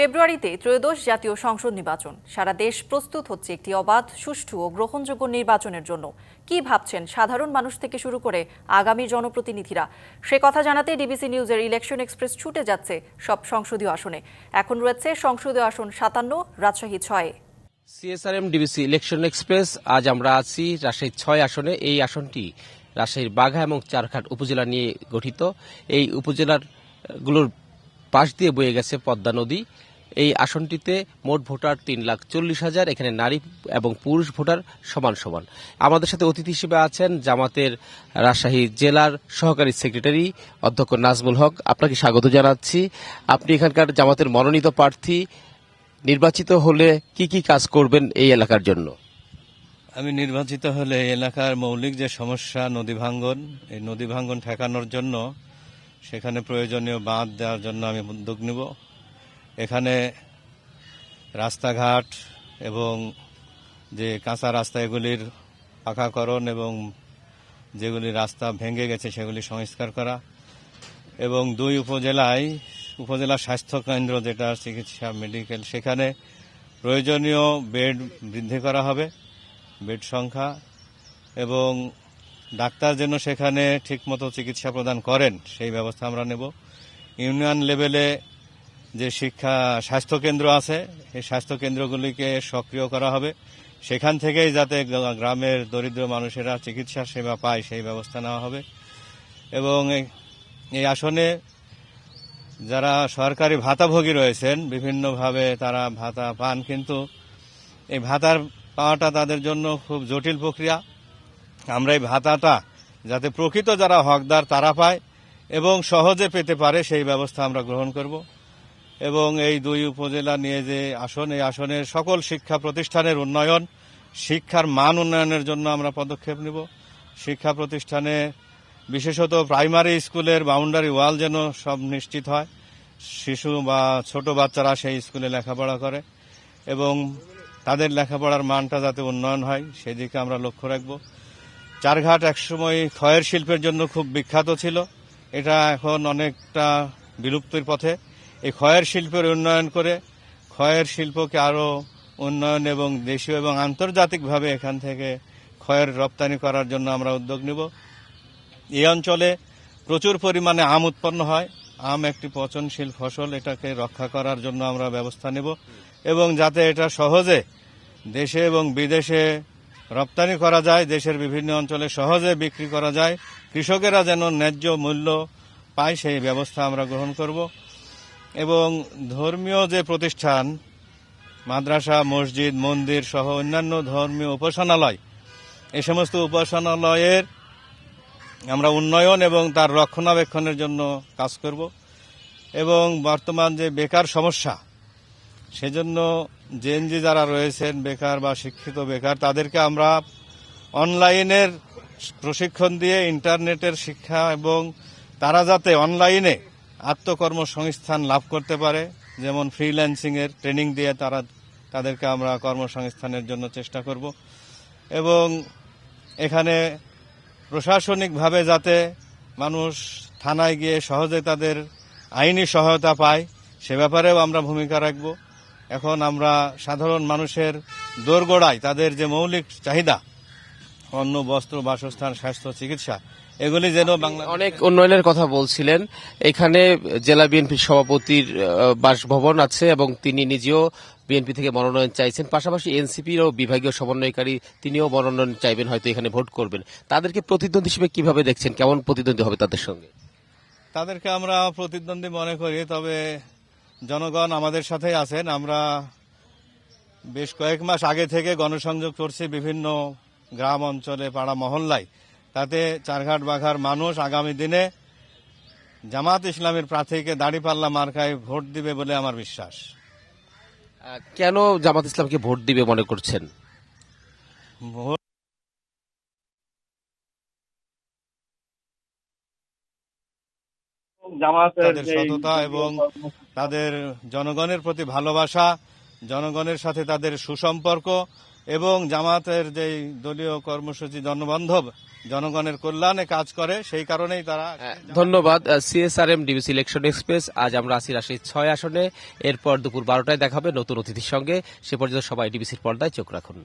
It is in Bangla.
ফেব্রুয়ারিতে ত্রয়োদশ জাতীয় সংসদ নির্বাচন। সারা দেশ প্রস্তুত হচ্ছে একটি অবাধ, সুষ্ঠু ও গ্রহণযোগ্য নির্বাচনের জন্য। কি ভাবছেন সাধারণ মানুষ থেকে শুরু করে আগামী জনপ্রতিনিধিরা? সে কথা জানাতে ডিবিসি নিউজের ইলেকশন এক্সপ্রেস ছুটে যাচ্ছে সব সংসদীয় আসনে। এখন রয়েছে সংসদীয় আসন সাতান্ন, রাজশাহী ছয়ে। সিএসআরএম ডিবিসি ইলেকশন এক্সপ্রেস, আজ আমরা আছি রাজশাহী ছয় আসনে। এই আসনটি রাজশাহীর বাঘা এবং চারঘাট উপজেলা নিয়ে গঠিত। এই উপজেলারগুলোর পাশ দিয়ে বয়ে গেছে পদ্মা নদী। এই আসনটিতে মোট ভোটার তিন লাখ চল্লিশ হাজার, এখানে নারী এবং পুরুষ ভোটার সমান সমান। আমাদের সাথে অতিথি হিসেবে আছেন জামাতের রাজশাহী জেলার সহকারী সেক্রেটারি অধ্যক্ষ নাজমুল হক। আপনাকে স্বাগত জানাচ্ছি। আপনি এখানকার জামাতের মনোনীত প্রার্থী। নির্বাচিত হলে কি কি কাজ করবেন এই এলাকার জন্য? আমি নির্বাচিত হলে এলাকার মৌলিক যে সমস্যা, নদী ভাঙ্গন, এই নদী ভাঙ্গন ঠেকানোর জন্য সেখানে প্রয়োজনীয় বাঁধ দেওয়ার জন্য আমি উদ্যোগ নিব। এখানে রাস্তাঘাট এবং যে কাঁচা রাস্তা, এগুলির পাকাকরণ এবং যেগুলি রাস্তা ভেঙে গেছে সেগুলি সংস্কার করা এবং দুই উপজেলায়, উপজেলা স্বাস্থ্য কেন্দ্র যেটা, চিকিৎসা মেডিকেল, সেখানে প্রয়োজনীয় বেড বৃদ্ধি করা হবে, বেড সংখ্যা এবং ডাক্তার যেন সেখানে ঠিকমতো চিকিৎসা প্রদান করেন, সেই ব্যবস্থা আমরা নেব। ইউনিয়ন লেভেলে যে শিক্ষা স্বাস্থ্য কেন্দ্র আছে, এই স্বাস্থ্য কেন্দ্রগুলিকে সক্রিয় করা হবে। সেখান থেকেই যাতে গ্রামের দরিদ্র মানুষেরা চিকিৎসা সেবা পায়, সেই ব্যবস্থা নেওয়া হবে। এবং এই- এই আসনে যারা সরকারি ভাতাভোগী রয়েছেন, বিভিন্নভাবে তারা ভাতা পান, কিন্তু এই ভাতার পাওয়াটা তাদের জন্য খুব জটিল প্রক্রিয়া। আমরা এই ভাতাটা যাতে প্রকৃত যারা হকদার তারা পায় এবং সহজে পেতে পারে, সেই ব্যবস্থা আমরা গ্রহণ করব। এবং এই দুই উপজেলা নিয়ে যে আসন, এই আসনের সকল শিক্ষা প্রতিষ্ঠানের উন্নয়ন, শিক্ষার মান উন্নয়নের জন্য আমরা পদক্ষেপ নেব। শিক্ষা প্রতিষ্ঠানে বিশেষত প্রাইমারি স্কুলের বাউন্ডারি ওয়াল যেন সব নিশ্চিত হয়। শিশু বা ছোট বাচ্চারা সেই স্কুলে লেখাপড়া করে এবং তাদের লেখাপড়ার মানটা যাতে উন্নয়ন হয়, সেদিকে আমরা লক্ষ্য রাখব। চারঘাট একসময় ক্ষয়ের শিল্পের জন্য খুব বিখ্যাত ছিল। এটা এখন অনেকটা বিলুপ্তির পথে। এই খয়ের শিল্পের উন্নয়ন করে খয়ের শিল্পকে আরও উন্নয়ন এবং দেশীয় এবং আন্তর্জাতিকভাবে এখান থেকে খয়ের রপ্তানি করার জন্য আমরা উদ্যোগ নেব। এই অঞ্চলে প্রচুর পরিমাণে আম উৎপন্ন হয়। আম একটি পচনশীল ফসল, এটাকে রক্ষা করার জন্য আমরা ব্যবস্থা নেব এবং যাতে এটা সহজে দেশে এবং বিদেশে রপ্তানি করা যায়, দেশের বিভিন্ন অঞ্চলে সহজে বিক্রি করা যায়। কৃষকেরা যেন ন্যায্য মূল্য পায়, সেই ব্যবস্থা আমরা গ্রহণ করব। এবং ধর্মীয় যে প্রতিষ্ঠান, মাদ্রাসা, মসজিদ, মন্দির সহ অন্যান্য ধর্মীয় উপাসনালয় এই সমস্ত উপাসনালয়ের আমরা উন্নয়ন এবং তার রক্ষণাবেক্ষণের জন্য কাজ করব এবং বর্তমান যে বেকার সমস্যা, সেজন্য জেএনজি যারা রয়েছেন, বেকার বা শিক্ষিত বেকার, তাদেরকে আমরা অনলাইনের প্রশিক্ষণ দিয়ে ইন্টারনেটের শিক্ষা এবং তারা যাতে অনলাইনে আত্মকর্মসংস্থান লাভ করতে পারে, যেমন ফ্রিল্যান্সিং এর ট্রেনিং দিয়ে তারা, তাদেরকে আমরা কর্মসংস্থানের জন্য চেষ্টা করব। এবং এখানে প্রশাসনিকভাবে যাতে মানুষ থানায় গিয়ে সহজে তাদের আইনি সহায়তা পায়, সে ব্যাপারেও আমরা ভূমিকা রাখব। এখন আমরা সাধারণ মানুষের দোরগোড়ায় তাদের যে মৌলিক চাহিদা, অন্ন, বস্ত্র, বাসস্থান, স্বাস্থ্য, চিকিৎসা এগুলি যেন বাংলা অনেক উন্নয়নের কথা বলছিলেন। এখানে জেলা বিএনপির সভাপতির বাসভবন আছে এবং তিনি নিজেও বিএনপি থেকে মনোনয়ন চাইছেন। পাশাপাশি এনসিপির ও বিভাগীয় সমন্বয়কারী তিনিও মনোনয়ন চাইবেন হয়তো এখানে ভোট করবেন। তাদেরকে প্রতিদ্বন্দ্বী হিসেবে কীভাবে দেখছেন? কেমন প্রতিদ্বন্দ্বী হবে তাদের সঙ্গে? তাদেরকে আমরা প্রতিদ্বন্দ্বী মনে করি তবে জনগণ আমাদের সাথেই আছেন। আমরা বেশ কয়েক মাস আগে থেকে গণসংযোগ করছি বিভিন্ন গ্রাম অঞ্চলে পাড়া মহল্লায়। তাতে চারঘাট বাঘার মানুষ আগামী দিনে জামাত ইসলামের প্রার্থীকে দাড়িপাল্লা মার্কায় ভোট দিবে বলে আমার বিশ্বাস। কেন জামাত ইসলামকে ভোট দিবে মনে করছেন? ভোট জামাতের তাদের সততা এবং তাদের জনগণের প্রতি ভালোবাসা জনগণের সাথে তাদের সুসম্পর্ক এবং জামাতের যে দলীয় কর্মসূচি জনবান্ধব জনগণের কল্যাণে কাজ করে সেই কারণেই তারা ধন্যবাদ। সিএসআরএম ডিবিসি ইলেকশন এক্সপ্রেস আজ আমরা আছি রাশি ছয় আসনে। এরপর দুপুর বারোটায় দেখাবে নতুন অতিথির সঙ্গে। সে পর্যন্ত সবাই ডিবিসির পর্দায় চোখ রাখুন।